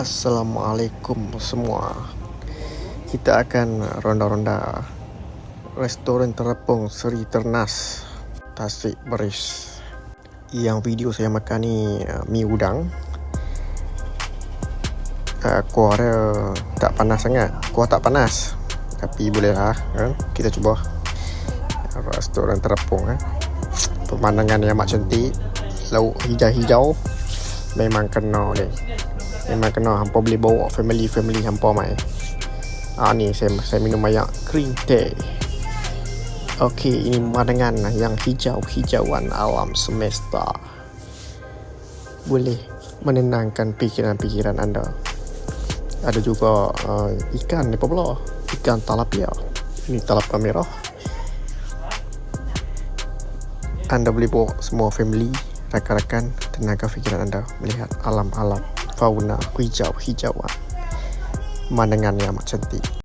Assalamualaikum semua. Kita akan ronda-ronda Restoran terapung Seri Ternas Tasik Beris. Yang video saya makan ni uh, Mi udang. Uh, Kuah dia Tak panas sangat. Kuah tak panas Tapi boleh lah kan? Kita cuba Restoran terapung eh. Pemandangan yang amat cantik Lauk hijau-hijau Memang kena ni Memang kena hampa boleh bawa family-family hampa mai. Ah ni saya saya minum banyak green tea. Okey, ini pemandangan yang hijau-hijauan alam semesta. Boleh menenangkan pikiran-pikiran anda. Ada juga uh, ikan ni pula? Ikan talapia. Ini talapia merah. Anda boleh bawa semua family, rakan-rakan, tenangkan fikiran anda melihat alam-alam fauna ခွေးကြောက်ဟိကြောက်ပါမန္တငန်ရမှာချက်တိ